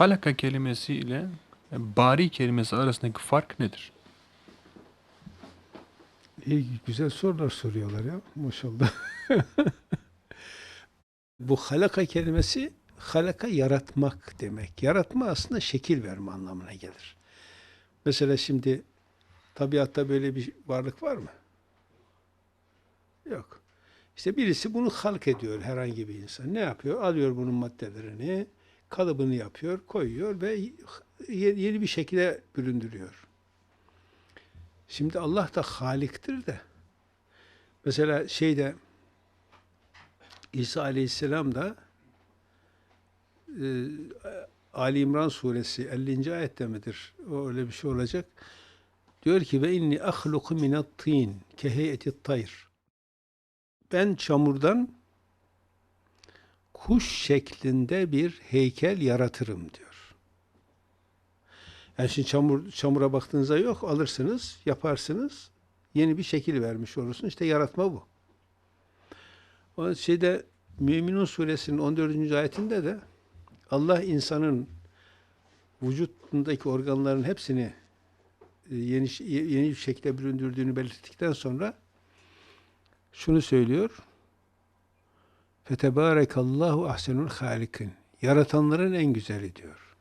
halaka kelimesi ile bari kelimesi arasındaki fark nedir? İyi, güzel sorular soruyorlar ya. Maşallah. Bu halaka kelimesi halaka yaratmak demek. Yaratma aslında şekil verme anlamına gelir. Mesela şimdi tabiatta böyle bir varlık var mı? Yok. İşte birisi bunu halk ediyor herhangi bir insan. Ne yapıyor? Alıyor bunun maddelerini, kalıbını yapıyor, koyuyor ve yeni bir şekilde büründürüyor. Şimdi Allah da Halik'tir de. Mesela şeyde İsa Aleyhisselam da e, Ali İmran suresi 50. ayette midir? O öyle bir şey olacak. Diyor ki ve inni ahluku minat tin keheyeti tayr. Ben çamurdan kuş şeklinde bir heykel yaratırım diyor. Yani şimdi çamur, çamura baktığınızda yok, alırsınız, yaparsınız, yeni bir şekil vermiş olursun. İşte yaratma bu. O şeyde Müminun suresinin 14. ayetinde de Allah insanın vücudundaki organların hepsini e, yeni yeni bir şekilde büründürdüğünü belirttikten sonra şunu söylüyor. Fetebarekallahu ahsenul halikin. Yaratanların en güzeli diyor.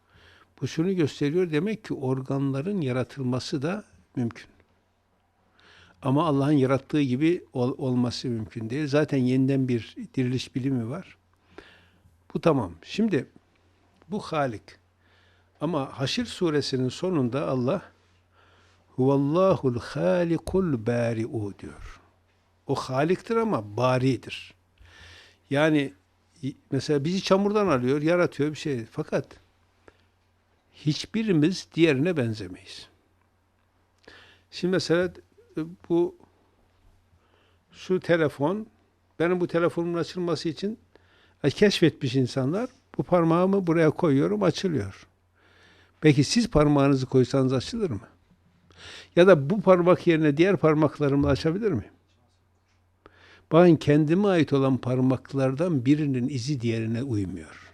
Bu şunu gösteriyor demek ki organların yaratılması da mümkün. Ama Allah'ın yarattığı gibi ol, olması mümkün değil. Zaten yeniden bir diriliş bilimi var. Bu tamam. Şimdi bu Halik. Ama Haşir suresinin sonunda Allah Huvallahul halikul bari'u diyor. O haliktir ama baridir. Yani mesela bizi çamurdan alıyor, yaratıyor bir şey. Fakat hiçbirimiz diğerine benzemeyiz. Şimdi mesela e, bu şu telefon benim bu telefonumun açılması için e, keşfetmiş insanlar bu parmağımı buraya koyuyorum açılıyor. Peki siz parmağınızı koysanız açılır mı? Ya da bu parmak yerine diğer parmaklarımı açabilir miyim? Bakın kendime ait olan parmaklardan birinin izi diğerine uymuyor.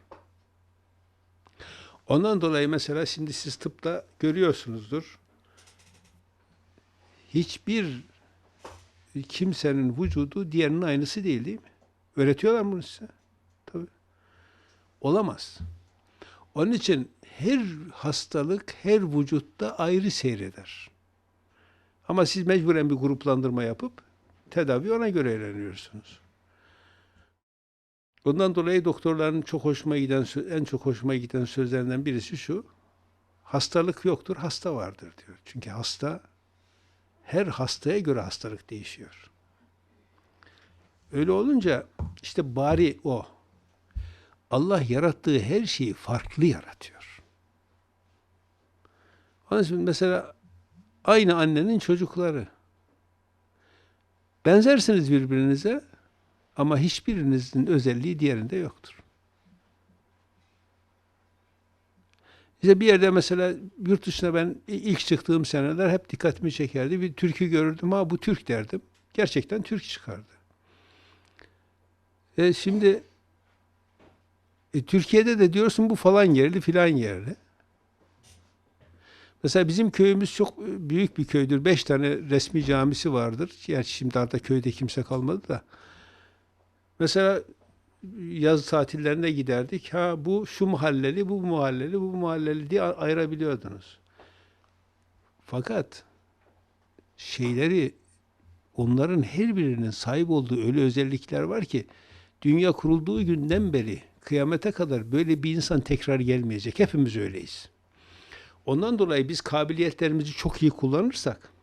Ondan dolayı mesela şimdi siz tıpta görüyorsunuzdur. Hiçbir kimsenin vücudu diğerinin aynısı değil değil mi? Öğretiyorlar bunu size. Tabii. Olamaz. Onun için her hastalık her vücutta ayrı seyreder. Ama siz mecburen bir gruplandırma yapıp tedavi ona göre öğreniyorsunuz. Bundan dolayı doktorların çok hoşuma giden, en çok hoşuma giden sözlerinden birisi şu. Hastalık yoktur, hasta vardır diyor. Çünkü hasta, her hastaya göre hastalık değişiyor. Öyle olunca işte bari o. Allah yarattığı her şeyi farklı yaratıyor. Onun için mesela aynı annenin çocukları. Benzersiniz birbirinize ama hiçbirinizin özelliği diğerinde yoktur. İşte bir yerde mesela yurt dışına ben ilk çıktığım seneler hep dikkatimi çekerdi. Bir türkü görürdüm. Ha bu Türk derdim. Gerçekten Türk çıkardı. E şimdi e, Türkiye'de de diyorsun bu falan yerli filan yerli. Mesela bizim köyümüz çok büyük bir köydür. Beş tane resmi camisi vardır. Gerçi şimdi artık köyde kimse kalmadı da. Mesela yaz tatillerine giderdik. Ha bu şu mahalleli, bu mahalleli, bu mahalleli diye ayırabiliyordunuz. Fakat şeyleri onların her birinin sahip olduğu öyle özellikler var ki dünya kurulduğu günden beri kıyamete kadar böyle bir insan tekrar gelmeyecek. Hepimiz öyleyiz. Ondan dolayı biz kabiliyetlerimizi çok iyi kullanırsak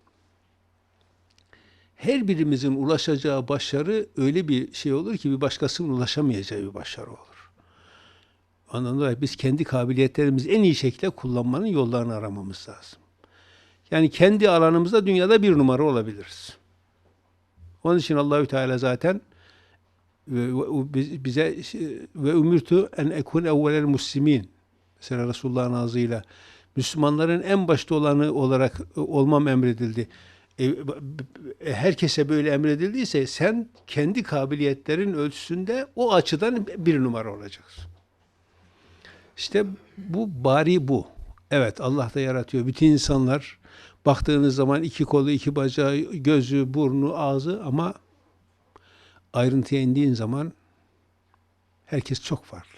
her birimizin ulaşacağı başarı öyle bir şey olur ki bir başkasının ulaşamayacağı bir başarı olur. Ondan dolayı biz kendi kabiliyetlerimizi en iyi şekilde kullanmanın yollarını aramamız lazım. Yani kendi alanımızda dünyada bir numara olabiliriz. Onun için Allahü Teala zaten bize ve ümirtu en ekun evvelel muslimin. Mesela Resulullah'ın ağzıyla Müslümanların en başta olanı olarak olmam emredildi. E, e, herkese böyle emredildiyse sen kendi kabiliyetlerin ölçüsünde o açıdan bir numara olacaksın. İşte bu bari bu. Evet Allah da yaratıyor. Bütün insanlar baktığınız zaman iki kolu, iki bacağı, gözü, burnu, ağzı ama ayrıntıya indiğin zaman herkes çok farklı.